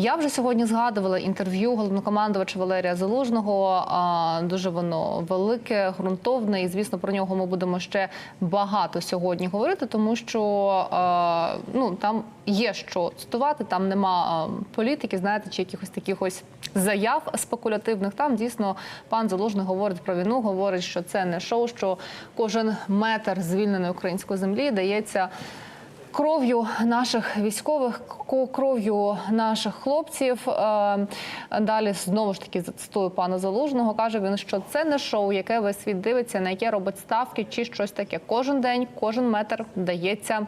Я вже сьогодні згадувала інтерв'ю головнокомандувача Валерія Залужного. Дуже воно велике, ґрунтовне, і звісно про нього ми будемо ще багато сьогодні говорити, тому що ну там є що цитувати. Там нема політики, знаєте, чи якихось таких ось заяв спекулятивних. Там дійсно пан Залужний говорить про війну, говорить, що це не шоу, що кожен метр звільненої української землі дається кров'ю наших військових, ко- кров'ю наших хлопців. Е, Далі знову ж таки зацитую пана Залужного. каже він, що це не шоу, яке весь світ дивиться, на яке робить ставки чи щось таке. Кожен день, кожен метр дається.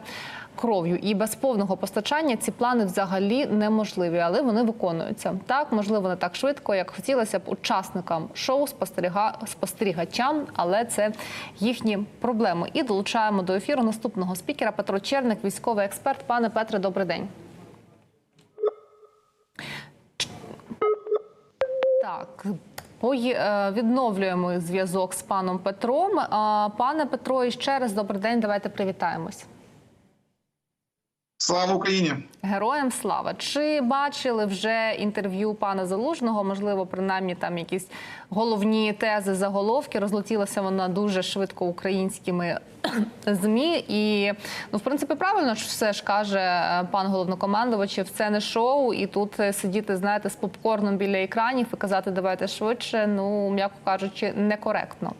Кров'ю і без повного постачання ці плани взагалі неможливі, але вони виконуються так. Можливо, не так швидко, як хотілося б учасникам шоу, спостеріга... спостерігачам, але це їхні проблеми. І долучаємо до ефіру наступного спікера Петро Черник, військовий експерт. Пане Петре, добрий день. Так. е, Відновлюємо зв'язок з паном Петром. Пане Петро, і ще раз добрий день. Давайте привітаємось. Слава Україні! Героям слава! Чи бачили вже інтерв'ю пана Залужного? Можливо, принаймні там якісь головні тези, заголовки. Розлетілася вона дуже швидко українськими змі. І ну, в принципі, правильно ж все ж каже е, пан головнокомандувачів. Це не шоу, і тут е, сидіти, знаєте, з попкорном біля екранів і казати давайте швидше. Ну м'яко кажучи, некоректно.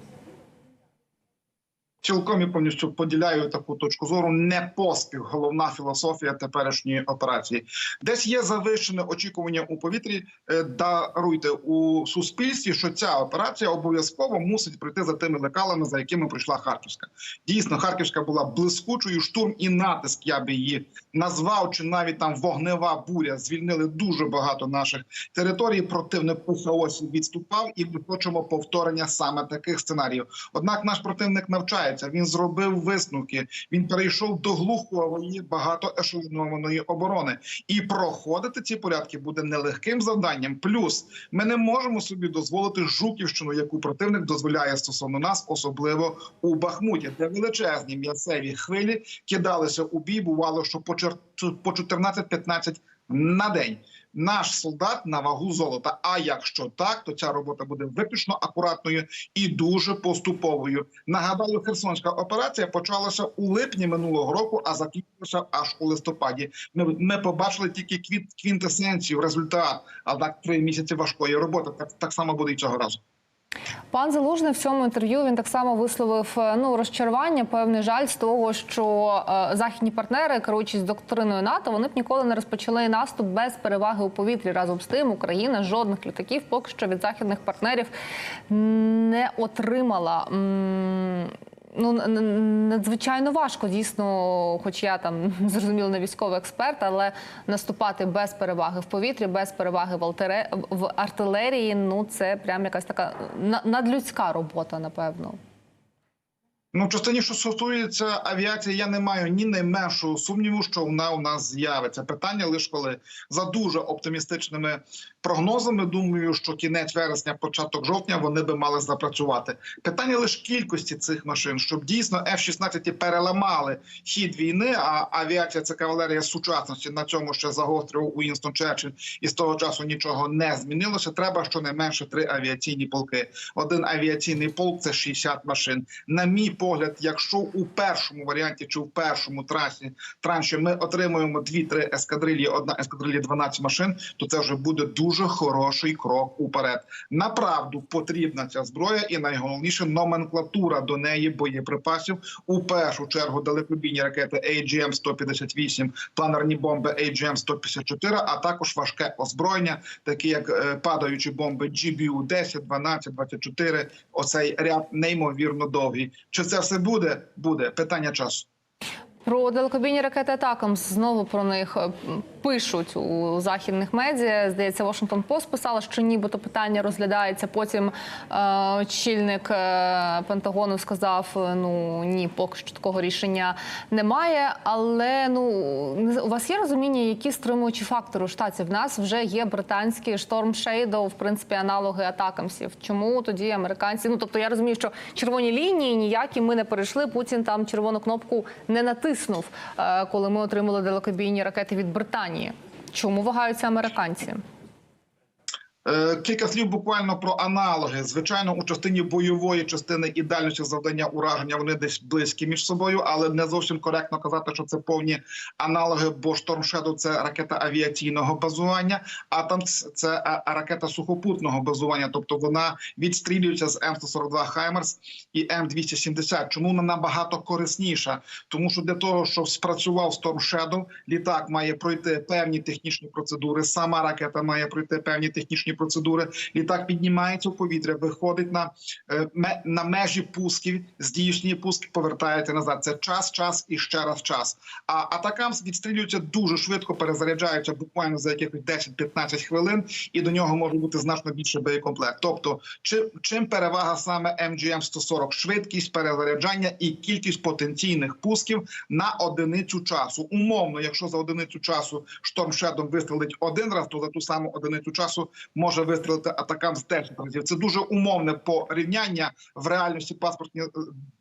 Цілком і повністю поділяю таку точку зору. Не поспіх, головна філософія теперішньої операції. Десь є завищене очікування у повітрі. Е, Даруйте у суспільстві, що ця операція обов'язково мусить пройти за тими лекалами, за якими прийшла Харківська. Дійсно, Харківська була блискучою штурм і натиск. Я би її назвав, чи навіть там вогнева буря. Звільнили дуже багато наших територій. Противник у хаосі відступав, і ми хочемо повторення саме таких сценаріїв. Однак наш противник навчається. Він зробив висновки. Він перейшов до глухової багатоешелонованої оборони, і проходити ці порядки буде нелегким завданням. Плюс ми не можемо собі дозволити жуківщину, яку противник дозволяє стосовно нас, особливо у Бахмуті, де величезні м'ясеві хвилі кидалися у бій. Бувало, що по 14-15 на день. Наш солдат на вагу золота. А якщо так, то ця робота буде виключно акуратною і дуже поступовою. Нагадаю, Херсонська операція почалася у липні минулого року, а закінчилася аж у листопаді. Ми, ми побачили тільки квіт, квінтесенцію, результат. А так три місяці важкої роботи. Так, так само буде і цього разу. Пан Залужний в цьому інтерв'ю він так само висловив е, ну розчарування, певний жаль з того, що е, західні партнери, керуючись доктриною НАТО, вони б ніколи не розпочали наступ без переваги у повітрі. Разом з тим, Україна жодних літаків поки що від західних партнерів не отримала. Ну надзвичайно важко, дійсно, хоч я там зрозуміло не військовий експерт, але наступати без переваги в повітрі, без переваги в, алтере- в артилерії. Ну це прям якась така на- надлюдська робота, напевно. Ну, в частині, що стосується авіації, я не маю ні найменшого сумніву, що вона у нас з'явиться. Питання лише коли за дуже оптимістичними прогнозами. Думаю, що кінець вересня, початок жовтня вони би мали запрацювати. Питання лише кількості цих машин, щоб дійсно F-16 переламали хід війни. А авіація це кавалерія сучасності. На цьому ще загострював Уінстон Черчилль, і з того часу нічого не змінилося. Треба щонайменше три авіаційні полки. Один авіаційний полк це 60 машин. На мій погляд, якщо у першому варіанті чи в першому трасі транші ми отримуємо 2-3 ескадрилі, одна ескадрилі 12 машин, то це вже буде дуже хороший крок уперед. Направду потрібна ця зброя, і найголовніше номенклатура до неї боєприпасів. У першу чергу далекобійні ракети AGM-158, планерні бомби AGM-154, а також важке озброєння, такі як е, падаючі бомби GBU-10, 12, 24. Оцей ряд неймовірно довгий. Чи це все буде? Буде питання часу. Про далекобійні ракети Атакамс знову про них е, пишуть у західних медіа. Здається, Washington Post писала, що нібито питання розглядається. Потім е, очільник е, Пентагону сказав: е, ну ні, поки що такого рішення немає. Але ну у вас є розуміння, які стримуючі фактори у штаті? В нас вже є британський Storm Shadow, в принципі, аналоги Атакамсів. Чому тоді американці? Ну тобто я розумію, що червоні лінії ніякі ми не перейшли. Путін там червону кнопку не натиснув, е, коли ми отримали далекобійні ракети від Британії. Чому вагаються американці? Е, Кілька слів буквально про аналоги. Звичайно, у частині бойової частини і дальності завдання ураження вони десь близькі між собою, але не зовсім коректно казати, що це повні аналоги. Бо Storm Shadow – це ракета авіаційного базування, а там це ракета сухопутного базування, тобто вона відстрілюється з М142 Хаймерс і М270. Чому вона набагато корисніша? Тому що для того, щоб спрацював Storm Shadow, літак має пройти певні технічні процедури. Сама ракета має пройти певні технічні процедури. Літак піднімається в повітря, виходить на, е, на межі пусків, здійснює пуск, повертається назад. Це час, час і ще раз час. А атакам відстрілюються дуже швидко, перезаряджаються буквально за якихось 10-15 хвилин, і до нього може бути значно більше боєкомплект. Тобто, чи, чим перевага саме MGM 140 швидкість перезаряджання і кількість потенційних пусків на одиницю часу. Умовно, якщо за одиницю часу Storm Shadow вистрелить один раз, то за ту саму одиницю часу може вистрелити атакам з 10 разів. Це дуже умовне порівняння. В реальності паспортні е,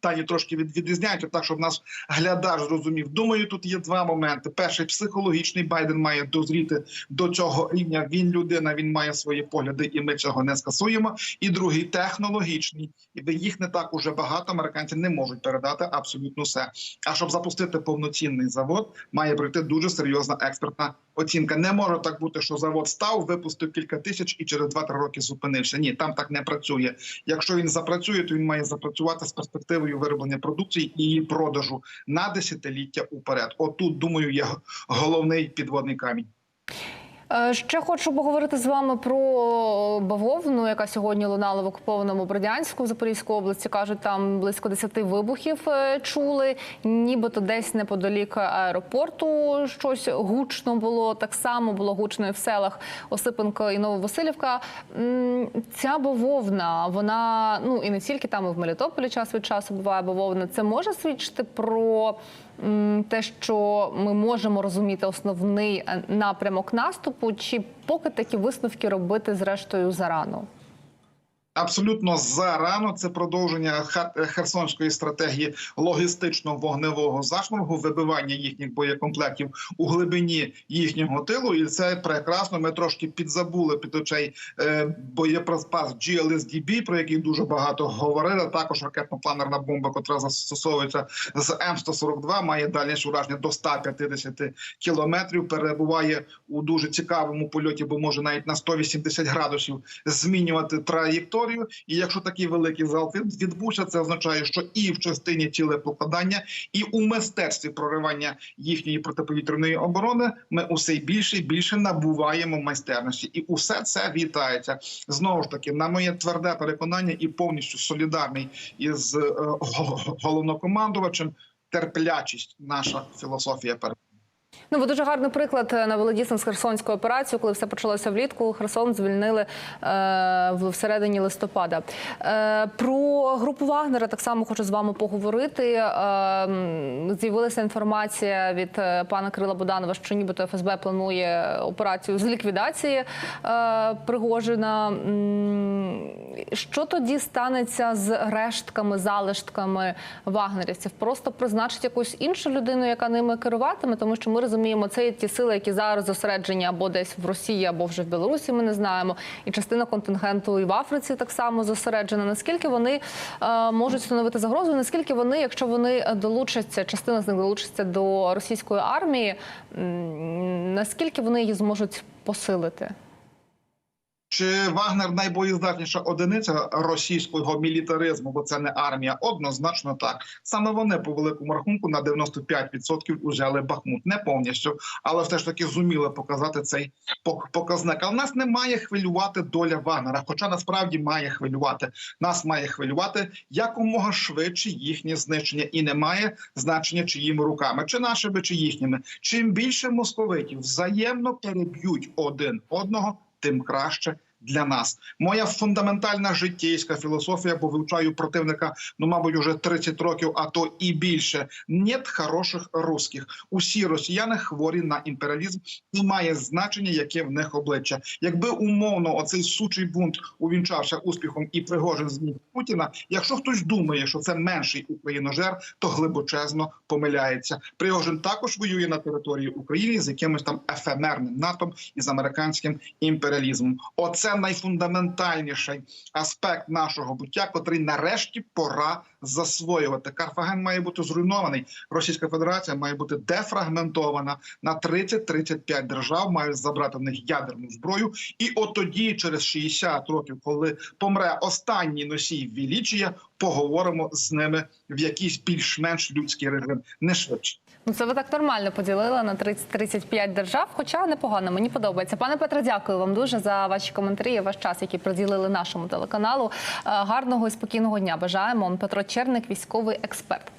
дані трошки від, відрізняються, так щоб наш глядач зрозумів. Думаю, тут є два моменти: перший психологічний Байден має дозріти до цього рівня. Він людина, він має свої погляди, і ми цього не скасуємо. І другий технологічний, і їх не так уже багато. Американці не можуть передати абсолютно все. А щоб запустити повноцінний завод, має пройти дуже серйозна експертна оцінка. Не може так бути, що завод став, випустив кілька тисяч і через 2-3 роки зупинився. Ні, там так не працює. Якщо він запрацює, то він має запрацювати з перспективою вироблення продукції і її продажу на десятиліття уперед. Отут думаю, є головний підводний камінь. Е, Ще хочу поговорити з вами про бавовну, яка сьогодні лунала в окупованому Бердянську в Запорізькій області. кажуть, там близько 10 вибухів е, чули. Нібито десь неподалік аеропорту щось гучно було. Так само було гучно і в селах Осипенко і Нововасилівка. Ця бавовна, вона ну і не тільки там, і в Мелітополі час від часу буває бавовна. Це може свідчити про те, що ми можемо розуміти основний е, напрямок наступу, чи поки такі висновки робити зрештою зарано? Абсолютно зарано це продовження Хер- херсонської стратегії логістично-вогневого зашморгу, вибивання їхніх боєкомплектів у глибині їхнього тилу, і це прекрасно. Ми трошки підзабули під очей е, боєприпас GLSDB, про який дуже багато говорили. Також ракетно-планерна бомба, котра застосовується з М142, має дальність ураження до 150 кілометрів. Перебуває у дуже цікавому польоті, бо може навіть на 180 градусів змінювати траєкторію. І якщо такий великий від- відбувся, це означає, що і в частині цілепокладання, і у мистецтві проривання їхньої протиповітряної оборони ми усе більше і більше набуваємо майстерності, і усе це вітається знову ж таки. На моє тверде переконання і повністю солідарний із е, головнокомандувачем. Терплячість, наша філософія перед. Ну, бо дуже гарний приклад на навели дійсно з Херсонською операцією, коли все почалося влітку. Херсон звільнили е, в всередині листопада. Е, про групу Вагнера так само хочу з вами поговорити. Е, з'явилася інформація від е, пана Крила Буданова, що нібито ФСБ планує операцію з ліквідації е, Пригожина. Що тоді станеться з рештками, залишками вагнерівців? Просто призначить якусь іншу людину, яка ними керуватиме, тому що ми розуміємо, це ті сили, які зараз зосереджені або десь в Росії, або вже в Білорусі. Ми не знаємо. І частина контингенту і в Африці так само зосереджена. Наскільки вони можуть становити загрозу? Наскільки вони, якщо вони долучаться, частина з них долучиться до російської армії, наскільки вони її зможуть посилити? Чи Вагнер найбоєздатніша одиниця російського мілітаризму, бо це не армія? Однозначно так. Саме вони по великому рахунку на 95% узяли Бахмут. Не повністю, але все ж таки зуміли показати цей пок- показник. Але нас не має хвилювати доля Вагнера. Хоча насправді має хвилювати. Нас має хвилювати якомога швидше їхнє знищення, і не має значення чиїми руками, чи нашими, чи їхніми. Чим більше московитів взаємно переб'ють один одного, тим краще для нас. Моя фундаментальна життєйська філософія, бо вивчаю противника, ну мабуть, уже 30 років, а то і більше. Нет хороших русських. Усі росіяни хворі на імперіалізм і має значення, яке в них обличчя. Якби умовно оцей сучий бунт увінчався успіхом і Пригожин зміг Путіна. Якщо хтось думає, що це менший україножер, то глибочезно помиляється. Пригожин також воює на території України з якимось там ефемерним НАТО і з американським імперіалізмом. Оце найфундаментальніший аспект нашого буття, котрий нарешті пора засвоювати. Карфаген має бути зруйнований. Російська Федерація має бути дефрагментована на 30-35 держав, мають забрати в них ядерну зброю. І от тоді, через 60 років, коли помре останній носій величія, поговоримо з ними в якийсь більш-менш людський режим, не швидше. Ну, це ви так нормально поділили на 30-35 держав, хоча непогано, мені подобається. Пане Петре, дякую вам дуже за ваші коментарі і ваш час, який приділили нашому телеканалу. Е, Гарного і спокійного дня. Бажаємо. Петро Черник, військовий експерт.